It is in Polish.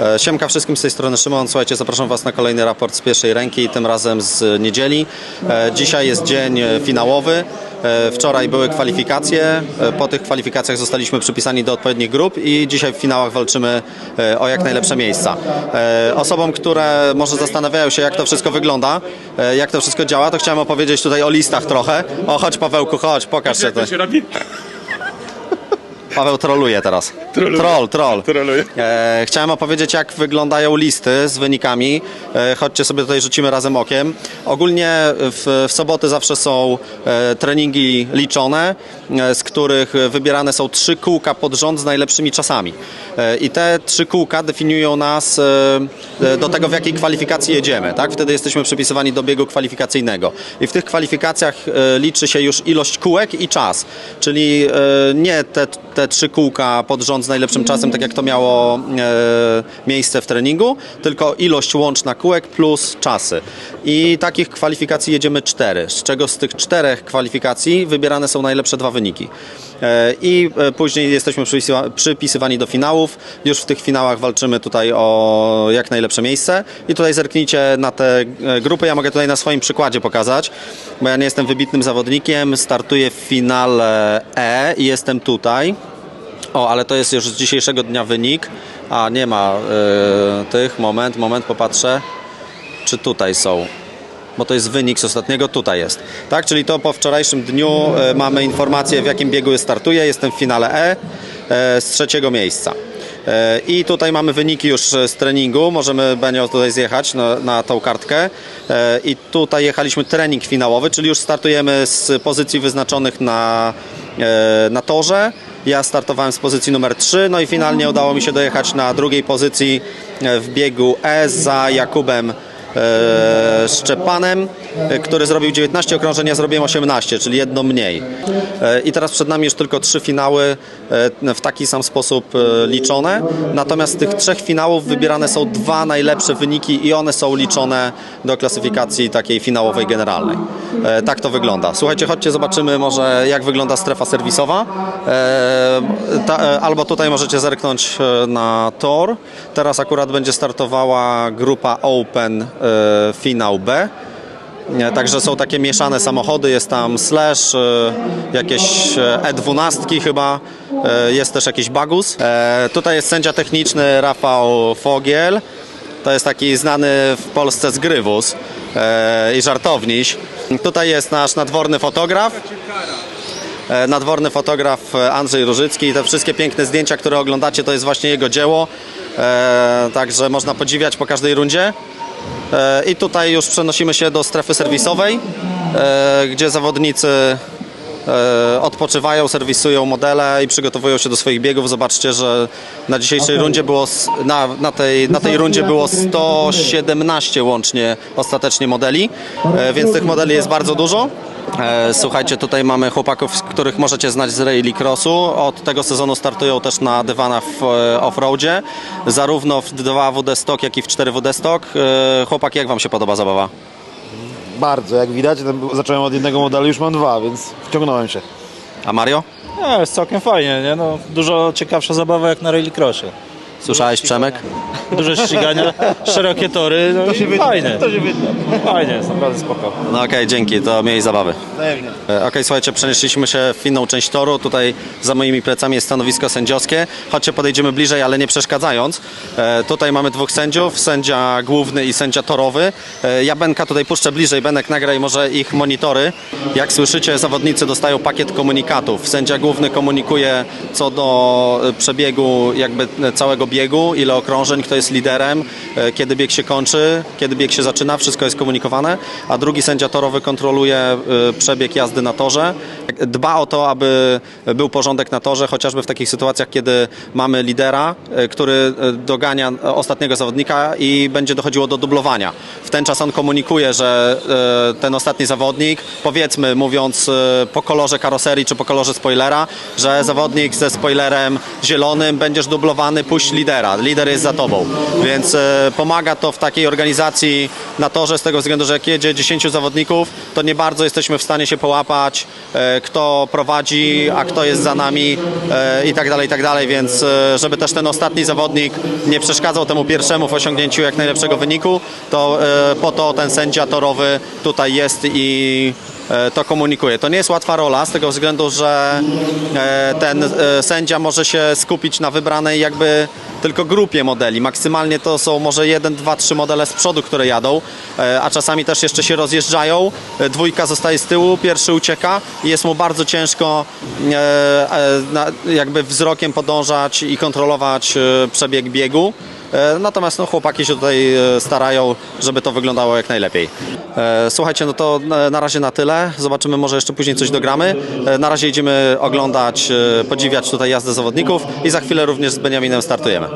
E, Siemka wszystkim z tej strony Szymon. Słuchajcie, zapraszam Was na kolejny raport z pierwszej ręki, tym razem z niedzieli. E, Dzisiaj jest dzień e, finałowy. E, Wczoraj były kwalifikacje. E, Po tych kwalifikacjach zostaliśmy przypisani do odpowiednich grup i dzisiaj w finałach walczymy e, o jak najlepsze miejsca. E, Osobom, które może zastanawiają się, jak to wszystko wygląda, e, jak to wszystko działa, to chciałem opowiedzieć tutaj o listach trochę. O, chodź Pawełku, chodź, pokaż się. Jak to. się robi? Paweł troluje teraz. Troluje. Troll, troll. Troluje. E, chciałem opowiedzieć, jak wyglądają listy z wynikami. E, chodźcie sobie tutaj rzucimy razem okiem. Ogólnie w, w soboty zawsze są e, treningi liczone, e, z których wybierane są trzy kółka pod rząd z najlepszymi czasami. E, I te trzy kółka definiują nas e, e, do tego, w jakiej kwalifikacji jedziemy. Tak? Wtedy jesteśmy przypisywani do biegu kwalifikacyjnego. I w tych kwalifikacjach e, liczy się już ilość kółek i czas. Czyli e, nie te, te trzy kółka pod rząd z najlepszym czasem, tak jak to miało e, miejsce w treningu, tylko ilość łączna kółek plus czasy. I takich kwalifikacji jedziemy cztery, z czego z tych czterech kwalifikacji wybierane są najlepsze dwa wyniki. E, I e, później jesteśmy przypisywa- przypisywani do finałów. Już w tych finałach walczymy tutaj o jak najlepsze miejsce. I tutaj zerknijcie na te e, grupy. Ja mogę tutaj na swoim przykładzie pokazać, bo ja nie jestem wybitnym zawodnikiem. Startuję w finale E i jestem tutaj. O, ale to jest już z dzisiejszego dnia wynik. A, nie ma e, tych. Moment, moment, popatrzę. Czy tutaj są? Bo to jest wynik z ostatniego, tutaj jest. Tak, czyli to po wczorajszym dniu e, mamy informację, w jakim biegu startuję. Jestem w finale E e, z trzeciego miejsca. I tutaj mamy wyniki już z treningu. Możemy, Benio, tutaj zjechać na, na tą kartkę. I tutaj jechaliśmy trening finałowy, czyli już startujemy z pozycji wyznaczonych na, na torze. Ja startowałem z pozycji numer 3, no i finalnie udało mi się dojechać na drugiej pozycji e, w biegu E za Jakubem e, Szczepanem, e, który zrobił 19 okrążeń, ja zrobiłem 18, czyli jedno mniej. I teraz przed nami już tylko trzy finały w taki sam sposób liczone. Natomiast z tych trzech finałów wybierane są dwa najlepsze wyniki i one są liczone do klasyfikacji takiej finałowej generalnej. E, Tak to wygląda. Słuchajcie, chodźcie zobaczymy może jak wygląda strefa serwisowa. E, e, albo tutaj możecie zerknąć na tor. Teraz akurat będzie startowała grupa Open finał B. Także są takie mieszane samochody, jest tam Slash, jakieś e, E12 chyba, jest też jakiś Bagus. Tutaj jest sędzia techniczny Rafał Fogiel, to jest taki znany w Polsce zgrywus e, i żartowniś. Tutaj jest nasz nadworny fotograf, e, nadworny fotograf Andrzej Różycki. Te wszystkie piękne zdjęcia, które oglądacie, to jest właśnie jego dzieło. E, Także można podziwiać po każdej rundzie. I tutaj już przenosimy się do strefy serwisowej, gdzie zawodnicy odpoczywają, serwisują modele i przygotowują się do swoich biegów. Zobaczcie, że na dzisiejszej rundzie było, na, na, tej, na tej rundzie było 117 łącznie ostatecznie modeli, e, więc tych modeli jest bardzo dużo. E, Słuchajcie, tutaj mamy chłopaków, których możecie znać z Rally Crossu. Od tego sezonu startują też na dywanach w e, offroadzie, zarówno w 2WD Stock, jak i w 4WD Stock. E, Chłopaki, jak Wam się podoba zabawa? Bardzo, jak widać, tam zacząłem od jednego modelu, już mam dwa, więc wciągnąłem się. A Mario? Nie, jest całkiem fajnie, nie? No, dużo ciekawsza zabawa jak na rallycrossie. Słyszałeś, Przemek? Dużo ścigania, szerokie tory, no i fajnie. To się Fajnie, jest naprawdę spoko. No okej, dzięki, to miej zabawy. Pewnie. E, Okej, słuchajcie, przenieśliśmy się w inną część toru. Tutaj za moimi plecami jest stanowisko sędziowskie. Chodźcie, podejdziemy bliżej, ale nie przeszkadzając. E, tutaj mamy dwóch sędziów, sędzia główny i sędzia torowy. E, ja Benka tutaj puszczę bliżej. Benek, nagraj może ich monitory. Jak słyszycie, zawodnicy dostają pakiet komunikatów. Sędzia główny komunikuje co do e, przebiegu jakby e, całego biegu, ile okrążeń, kto jest liderem, e, kiedy bieg się kończy, kiedy bieg się zaczyna, wszystko jest komunikowane, a drugi sędzia torowy kontroluje e, przebieg jazdy na torze. Dba o to, aby był porządek na torze, chociażby w takich sytuacjach, kiedy mamy lidera, e, który dogania ostatniego zawodnika i będzie dochodziło do dublowania. W ten czas on komunikuje, że ten ostatni zawodnik, powiedzmy mówiąc po kolorze karoserii czy po kolorze spoilera, że zawodnik ze spoilerem zielonym będziesz dublowany, puść lidera lidera, lider jest za tobą, więc e, pomaga to w takiej organizacji na torze z tego względu, że jak jedzie 10 zawodników, to nie bardzo jesteśmy w stanie się połapać, e, kto prowadzi, a kto jest za nami e, i tak dalej, i tak dalej, więc żeby też ten ostatni zawodnik nie przeszkadzał temu pierwszemu w osiągnięciu jak najlepszego wyniku, to po to ten sędzia torowy tutaj jest i to komunikuje. To nie jest łatwa rola z tego względu, że ten sędzia może się skupić na wybranej jakby tylko grupie modeli. Maksymalnie to są może jeden, dwa, trzy modele z przodu, które jadą, e, a czasami też jeszcze się rozjeżdżają. E, Dwójka zostaje z tyłu, pierwszy ucieka i jest mu bardzo ciężko e, jakby wzrokiem podążać i kontrolować przebieg biegu. E, Natomiast no, chłopaki się tutaj e, starają, żeby to wyglądało jak najlepiej. E, Słuchajcie, no to na razie na tyle. Zobaczymy, może jeszcze później coś dogramy. Na razie idziemy oglądać, podziwiać tutaj jazdę zawodników i za chwilę również z Beniaminem startujemy.